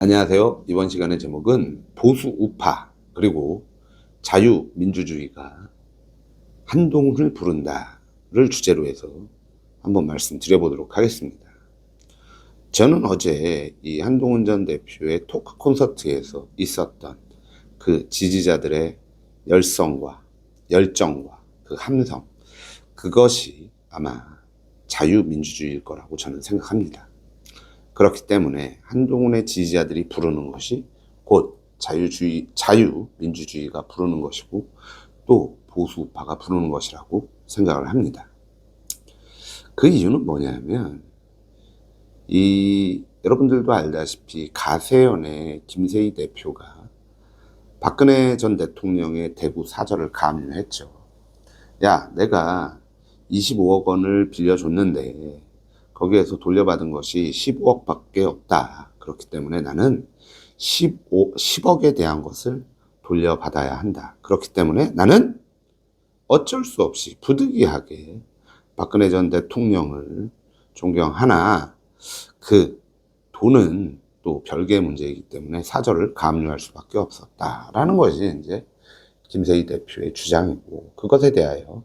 안녕하세요. 이번 시간의 제목은 보수 우파 그리고 자유민주주의가 한동훈을 부른다를 주제로 해서 한번 말씀드려 보도록 하겠습니다. 저는 어제 이 한동훈 전 대표의 토크 콘서트에서 있었던 그 지지자들의 열성과 열정과 그 함성 그것이 아마 자유민주주의일 거라고 저는 생각합니다. 그렇기 때문에 한동훈의 지지자들이 부르는 것이 곧 자유주의, 자유민주주의가 부르는 것이고 또 보수우파가 부르는 것이라고 생각을 합니다. 그 이유는 뭐냐면 이 여러분들도 알다시피 가세연의 김세희 대표가 박근혜 전 대통령의 대구 사절을 감유했죠. 야, 내가 25억 원을 빌려줬는데 거기에서 돌려받은 것이 15억 밖에 없다. 그렇기 때문에 나는 15, 10억에 대한 것을 돌려받아야 한다. 그렇기 때문에 나는 어쩔 수 없이 부득이하게 박근혜 전 대통령을 존경하나 그 돈은 또 별개의 문제이기 때문에 사절을 감유할 수밖에 없었다라는 것이 이제 김세희 대표의 주장이고 그것에 대하여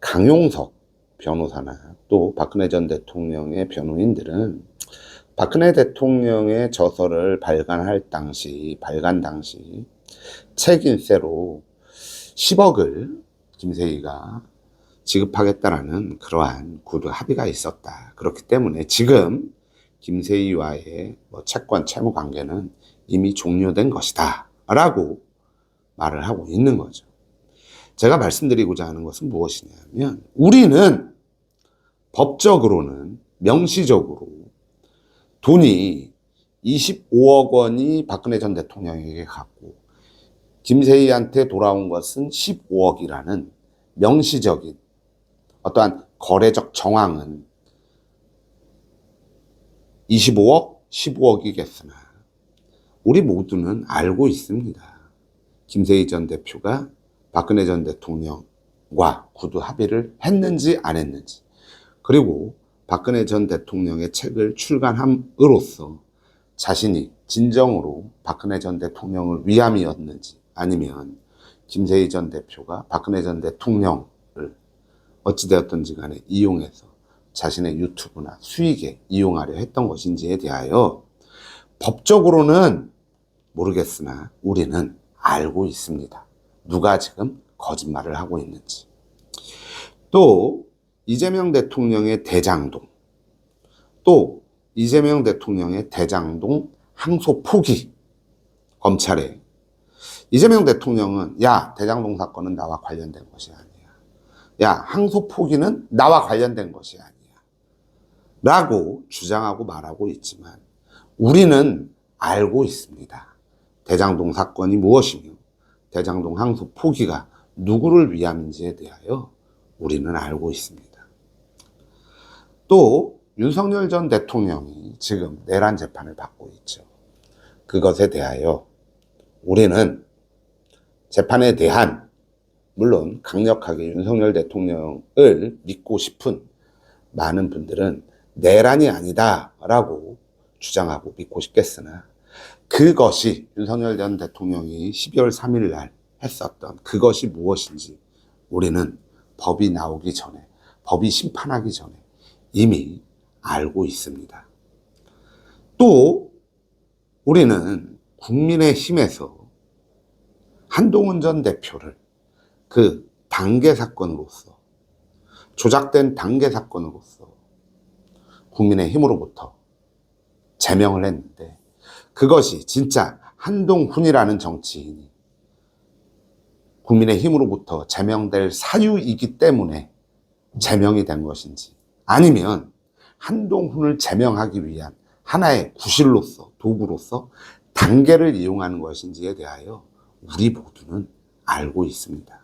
강용석 변호사나 또 박근혜 전 대통령의 변호인들은 박근혜 대통령의 저서를 발간할 당시, 발간 당시 책임세로 10억을 김세희가 지급하겠다라는 그러한 구두 합의가 있었다. 그렇기 때문에 지금 김세희와의 뭐 채권 채무 관계는 이미 종료된 것이다. 라고 말을 하고 있는 거죠. 제가 말씀드리고자 하는 것은 무엇이냐면 우리는 법적으로는 명시적으로 돈이 25억 원이 박근혜 전 대통령에게 갔고 김세희한테 돌아온 것은 15억이라는 명시적인 어떠한 거래적 정황은 25억, 15억이겠으나 우리 모두는 알고 있습니다. 김세희 전 대표가 박근혜 전 대통령과 구두 합의를 했는지 안 했는지 그리고 박근혜 전 대통령의 책을 출간함으로써 자신이 진정으로 박근혜 전 대통령을 위함이었는지 아니면 김세희 전 대표가 박근혜 전 대통령을 어찌되었든지 간에 이용해서 자신의 유튜브나 수익에 이용하려 했던 것인지에 대하여 법적으로는 모르겠으나 우리는 알고 있습니다. 누가 지금 거짓말을 하고 있는지. 또 이재명 대통령의 대장동, 또 이재명 대통령의 대장동 항소 포기 검찰에 이재명 대통령은 야 대장동 사건은 나와 관련된 것이 아니야. 야 항소 포기는 나와 관련된 것이 아니야. 라고 주장하고 말하고 있지만 우리는 알고 있습니다. 대장동 사건이 무엇이며 대장동 항소 포기가 누구를 위함인지에 대하여 우리는 알고 있습니다. 또 윤석열 전 대통령이 지금 내란 재판을 받고 있죠. 그것에 대하여 우리는 재판에 대한 물론 강력하게 윤석열 대통령을 믿고 싶은 많은 분들은 내란이 아니다라고 주장하고 믿고 싶겠으나 그것이 윤석열 전 대통령이 12월 3일 날 했었던 그것이 무엇인지 우리는 법이 나오기 전에 법이 심판하기 전에 이미 알고 있습니다. 또 우리는 국민의 힘에서 한동훈 전 대표를 그 단계 사건으로서 조작된 단계 사건으로서 국민의 힘으로부터 제명을 했는데 그것이 진짜 한동훈이라는 정치인이 국민의 힘으로부터 제명될 사유이기 때문에 제명이 된 것인지 아니면 한동훈을 제명하기 위한 하나의 구실로서 도구로서 단계를 이용하는 것인지에 대하여 우리 모두는 알고 있습니다.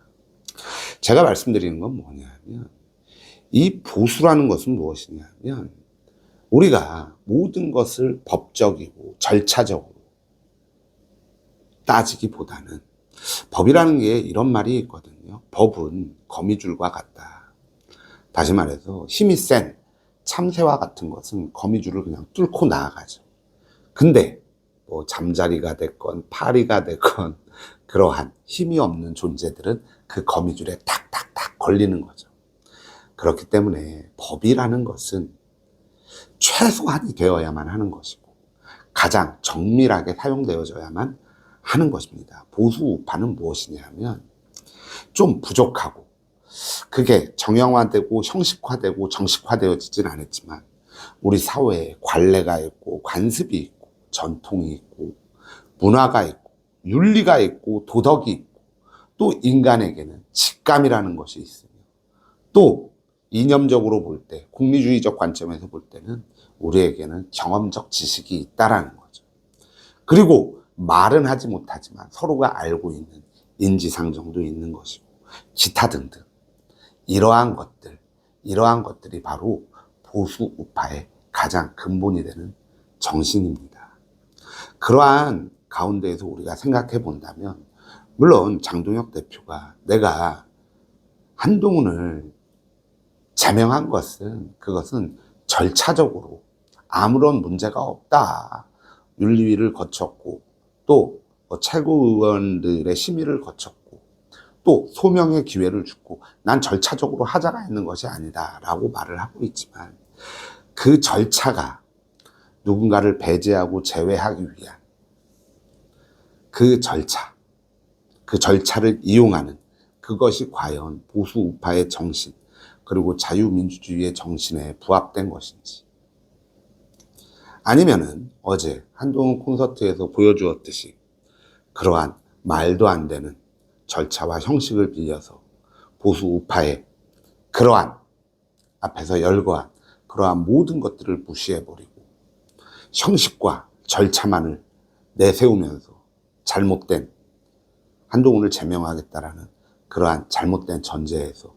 제가 말씀드리는 건 뭐냐면 이 보수라는 것은 무엇이냐면 우리가 모든 것을 법적이고 절차적으로 따지기보다는 법이라는 게 이런 말이 있거든요. 법은 거미줄과 같다. 다시 말해서 힘이 센 참새와 같은 것은 거미줄을 그냥 뚫고 나아가죠. 근데 뭐 잠자리가 됐건 파리가 됐건 그러한 힘이 없는 존재들은 그 거미줄에 탁탁탁 걸리는 거죠. 그렇기 때문에 법이라는 것은 최소한이 되어야만 하는 것이고 가장 정밀하게 사용되어져야만 하는 것입니다. 보수 우파는 무엇이냐면 좀 부족하고 그게 정형화되고 형식화되고 정식화되어지진 않았지만 우리 사회에 관례가 있고 관습이 있고 전통이 있고 문화가 있고 윤리가 있고 도덕이 있고 또 인간에게는 직감이라는 것이 있으며 또 이념적으로 볼때 국리주의적 관점에서 볼 때는 우리에게는 경험적 지식이 있다라는 거죠. 그리고 말은 하지 못하지만 서로가 알고 있는 인지상정도 있는 것이고 기타 등등 이러한 것들 이러한 것들이 바로 보수 우파의 가장 근본이 되는 정신입니다. 그러한 가운데에서 우리가 생각해 본다면 물론 장동혁 대표가 내가 한동훈을 제명한 것은 그것은 절차적으로 아무런 문제가 없다. 윤리위를 거쳤고 또뭐 최고위원들의 심의를 거쳤고 또 소명의 기회를 주고 난 절차적으로 하자가 있는 것이 아니다라고 말을 하고 있지만 그 절차가 누군가를 배제하고 제외하기 위한 그 절차, 그 절차를 이용하는 그것이 과연 보수 우파의 정신 그리고 자유민주주의의 정신에 부합된 것인지 아니면은 어제 한동훈 콘서트에서 보여주었듯이 그러한 말도 안 되는 절차와 형식을 빌려서 보수 우파의 그러한 앞에서 열거한 그러한 모든 것들을 무시해버리고 형식과 절차만을 내세우면서 잘못된 한동훈을 제명하겠다라는 그러한 잘못된 전제에서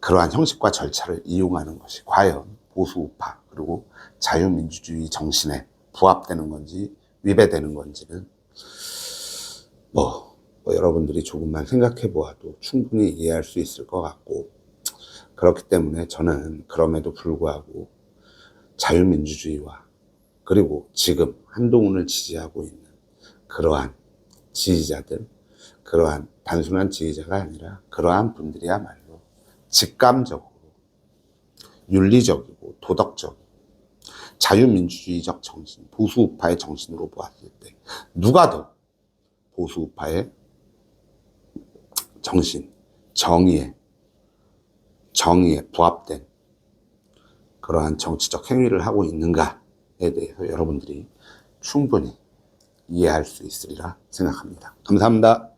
그러한 형식과 절차를 이용하는 것이 과연 보수 우파 그리고 자유민주주의 정신에 부합되는 건지 위배되는 건지는 뭐, 뭐 여러분들이 조금만 생각해 보아도 충분히 이해할 수 있을 것 같고 그렇기 때문에 저는 그럼에도 불구하고 자유민주주의와 그리고 지금 한동훈을 지지하고 있는 그러한 지지자들, 그러한 단순한 지지자가 아니라 그러한 분들이야말로 직감적으로 윤리적이고 도덕적이고 자유민주주의적 정신, 보수우파의 정신으로 보았을 때 누가 더 보수우파의 정신, 정의에 정의에 부합된 그러한 정치적 행위를 하고 있는가에 대해서 여러분들이 충분히 이해할 수 있으리라 생각합니다. 감사합니다.